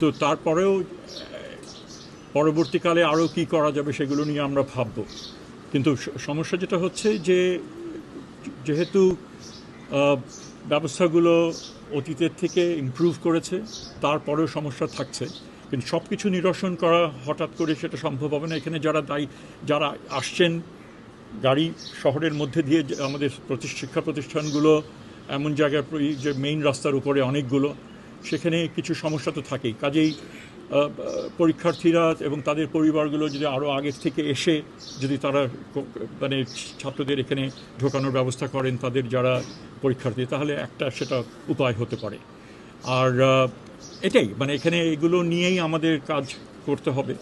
তো তারপরেও পরবর্তীকালে আরও কি করা যাবে সেগুলো নিয়ে আমরা ভাবব। কিন্তু সমস্যা যেটা হচ্ছে যে, যেহেতু ব্যবস্থাগুলো অতীতের থেকে ইমপ্রুভ করেছে, তারপরেও সমস্যা থাকছে। কিন্তু সব কিছু নিরসন করা হঠাৎ করে সেটা সম্ভব হবে না। এখানে যারা দায়ী, যারা আসছেন, গাড়ি শহরের মধ্যে দিয়ে আমাদের শিক্ষা প্রতিষ্ঠানগুলো, এমন জায়গায় যে মেইন রাস্তার উপরে অনেকগুলো সেখানে কিছু সমস্যা তো থাকেই। কাজেই পরীক্ষার্থীরা এবং তাদের পরিবারগুলো যদি আরও আগের থেকে এসে যদি তারা মানে ছাত্রদের এখানে ঢোকানোর ব্যবস্থা করেন তাদের যারা পরীক্ষার্থী, তাহলে একটা সেটা উপায় হতে পারে। আর এটাই মানে এখানে এগুলো নিয়েই আমাদের কাজ করতে হবে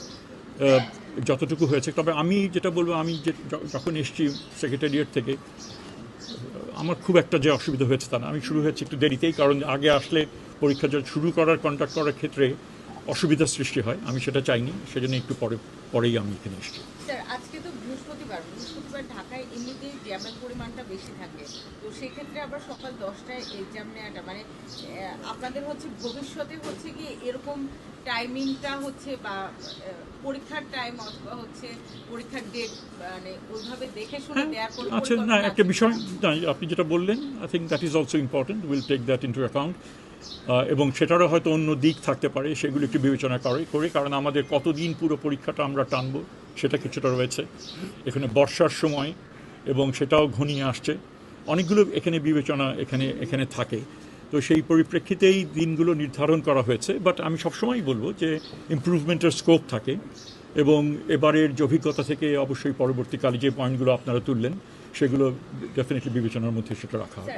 যতটুকু হয়েছে। তবে আমি যেটা বলব, আমি যে, যখন এসছি সেক্রেটারিয়েট থেকে, আমার খুব একটা যে অসুবিধা হয়েছে তা না। আমি শুরু হয়েছে একটু দেরিতেই, কারণ আগে আসলে পরীক্ষা যে শুরু করার কন্ট্যাক্ট করার ক্ষেত্রে অসুবিধার সৃষ্টি হয়। আমি সেটা চাইনি সেজন্য একটু পরে পরেই আমি এখানে এসেছি। স্যার আজকে তো বৃহস্পতিবার বৃহস্পতিবার ঢাকায় এমনিতেই জ্যামের পরিমাণটা বেশি থাকে। তো সেক্ষেত্রে আবার সকাল দশটায় এক্সাম নেওয়াটা মানে আপনাদের হচ্ছে ভবিষ্যতে হচ্ছে কি এরকম টাইমিংটা হচ্ছে বা পরীক্ষার টাইম অথবা হচ্ছে পরীক্ষার ডেট মানে ওইভাবে দেখে শুনে হ্যাঁ, দেওয়ার আচ্ছা না একটা বিষয়? আপনি যেটা বললেন I think that is also important will take that into account এবং সেটারও হয়তো অন্য দিক থাকতে পারে, সেগুলো একটু বিবেচনা করে করে, কারণ আমাদের কতদিন পুরো পরীক্ষাটা আমরা টানবো, সেটা কিছুটা রয়েছে। এখানে বর্ষার সময় এবং সেটাও ঘনিয়ে আসছে। অনেকগুলো এখানে বিবেচনা এখানে এখানে থাকে। তো সেই পরিপ্রেক্ষিতেই দিনগুলো নির্ধারণ করা হয়েছে বাট আমি সবসময়ই বলব যে ইমপ্রুভমেন্টের স্কোপ থাকে এবং এবারের যে অভিজ্ঞতা থেকে অবশ্যই পরবর্তীকালে যে পয়েন্টগুলো আপনারা তুললেন, সেগুলো ডেফিনেটলি বিবেচনার মধ্যে সেটা রাখা হবে।